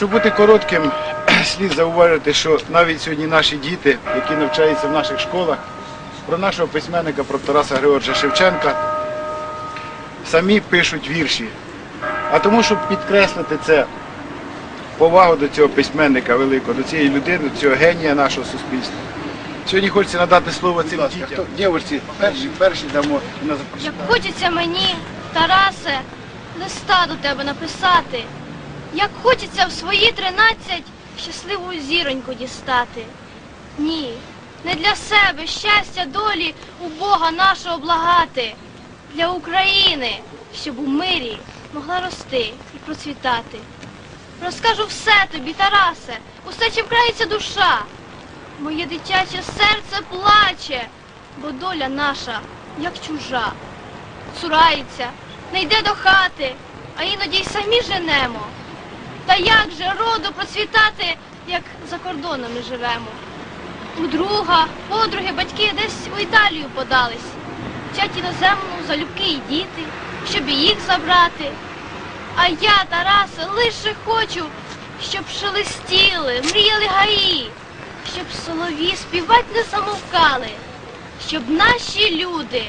Щоб бути коротким, слід зауважити, що навіть сьогодні наші діти, які навчаються в наших школах, про нашого письменника, про Тараса Григоровича Шевченка, самі пишуть вірші. А тому, щоб підкреслити це повагу до цього письменника великого, до цієї людини, до цього генія нашого суспільства. Сьогодні хочеться надати слово цим дітям. Дівчинці, перші, перші дамо і на Як хочеться мені, Тарасе, листа до тебе написати, як хочеться в свої тринадцять щасливу зіроньку дістати. Ні, не для себе щастя долі у Бога нашого благати, для України, щоб у мирі могла рости і процвітати. Розкажу все тобі, Тарасе, усе, чим крається душа. Моє дитяче серце плаче, бо доля наша, як чужа. Цурається, не йде до хати, а іноді й самі женемо. Та як же роду процвітати, як за кордонами живемо? У друга, подруги, батьки десь у Італію подались. Вчать іноземну залюбки й діти, щоб і їх забрати. А я, Тарасе, лише хочу, щоб шелестіли, мріяли гаї, щоб солові співать не замовкали, щоб наші люди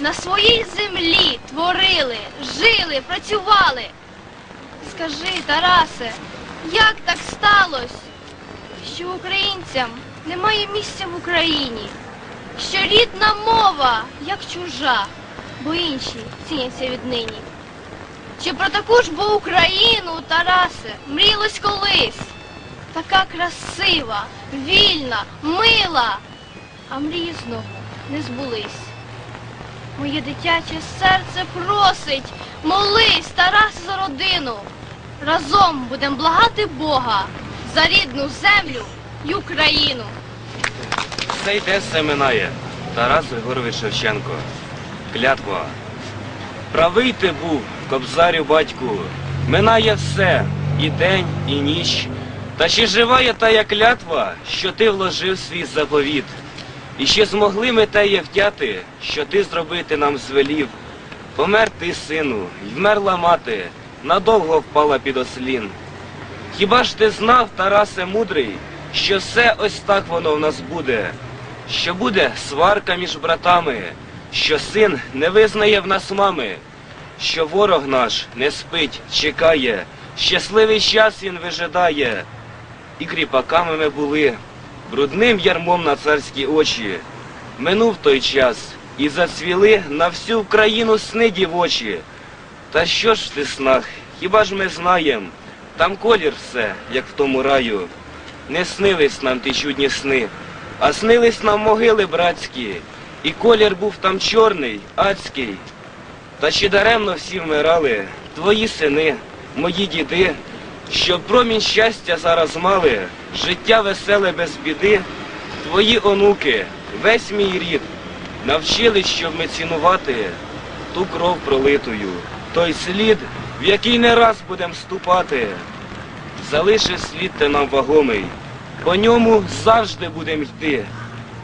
на своїй землі творили, жили, працювали. Скажи, Тарасе, як так сталося, що українцям немає місця в Україні, що рідна мова, як чужа, бо інші ціняться віднині. Чи про таку ж бо Україну, Тарасе, мрілось колись? Така красива, вільна, мила, а мрії знову не збулись. Моє дитяче серце просить, молись, Тарасе, за родину. Разом будем благати Бога за рідну землю й Україну. Все йде, все минає. Тарас Григорович Шевченко. Клятва. Правий ти був, кобзарю батьку. Минає все, і день, і ніч. Та чи жива є тая клятва, що ти вложив свій заповіт? І чи змогли ми теє втяти, що ти зробити нам звелів? Помер ти, сину, й вмерла мати, надовго впала під ослін. Хіба ж ти знав, Тарасе мудрий, що все ось так воно в нас буде, що буде сварка між братами, що син не визнає в нас мами, що ворог наш не спить, чекає, щасливий час він вижидає. І кріпаками ми були, брудним ярмом на царські очі. Минув той час, і зацвіли на всю Україну сни дівочі. Та що ж в ти снах, хіба ж ми знаєм, там колір все, як в тому раю. Не снились нам ті чудні сни, а снились нам могили братські, і колір був там чорний, адський. Та чи даремно всі вмирали, твої сини, мої діди, щоб промінь щастя зараз мали, життя веселе без біди, твої онуки, весь мій рід, навчили, щоб ми цінувати ту кров пролитою, той слід, в який не раз будем ступати. Залишив слід те нам вагомий, по ньому завжди будем йти.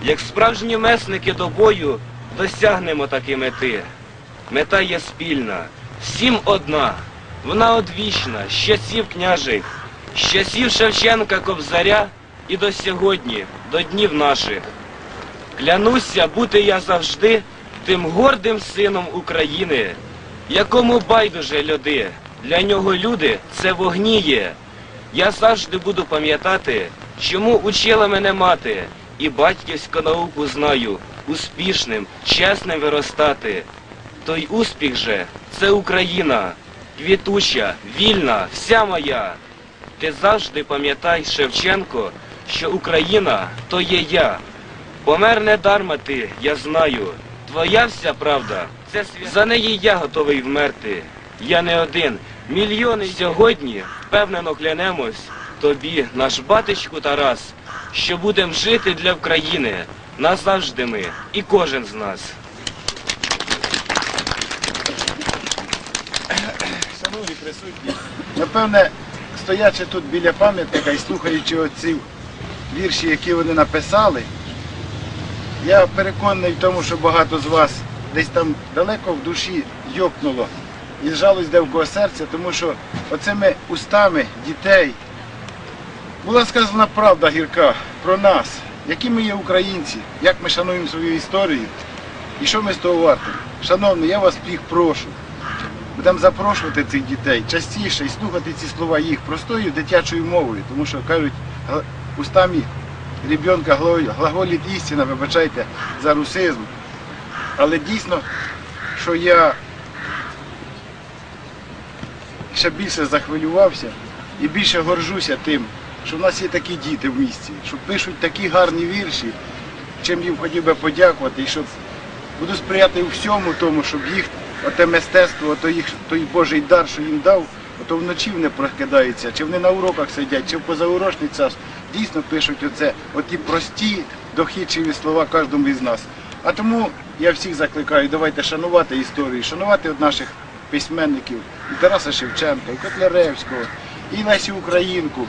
Як справжні месники до бою досягнемо таки мети. Мета є спільна, всім одна, вона одвічна, з часів княжих, з часів Шевченка Кобзаря і до сьогодні, до днів наших. Клянуся бути я завжди тим гордим сином України, якому байдуже люди, для нього люди це вогніє. Я завжди буду пам'ятати, чому учила мене мати, і батьківську науку знаю, успішним, чесним виростати. Той успіх же це Україна, квітуча, вільна, вся моя. Ти завжди пам'ятай, Шевченко, що Україна то є я. Помер не дарма ти, я знаю. Твоя вся правда, це свя... За неї я готовий вмерти. Я не один. Мільйони сьогодні впевнено клянемось тобі, наш батечку Тарас, що будем жити для України. Назавжди ми і кожен з нас. Присутні, напевне, стоячи тут біля пам'ятника і слухаючи оці вірші, які вони написали, я переконаний в тому, що багато з вас десь там далеко в душі йокнуло і зжалось де в кого серця, тому що оцими устами дітей, Була сказана правда гірка про нас, які ми є українці, як ми шануємо свою історію і що ми з того варті. Шановні, я вас всіх прошу. Будемо запрошувати цих дітей частіше і слухати ці слова їх простою дитячою мовою, тому що кажуть, устами ребенка глаго- глаголить істина, вибачайте за русизм. Але дійсно, що я ще більше захвилювався і більше горжуся тим, що в нас є такі діти в місті, що пишуть такі гарні вірші, чим їм хотів би подякувати, і щоб буду сприяти у всьому тому, щоб їх оте мистецтво, ото їх той Божий дар, що їм дав, ото вночі не прокидається, чи вони на уроках сидять, чи в позаурочний час, дійсно пишуть оце, оті прості, дохідчиві слова кожному із нас. А тому я всіх закликаю, давайте шанувати історію, шанувати от наших письменників, і Тараса Шевченка, і Котляревського, і Лесі Українку,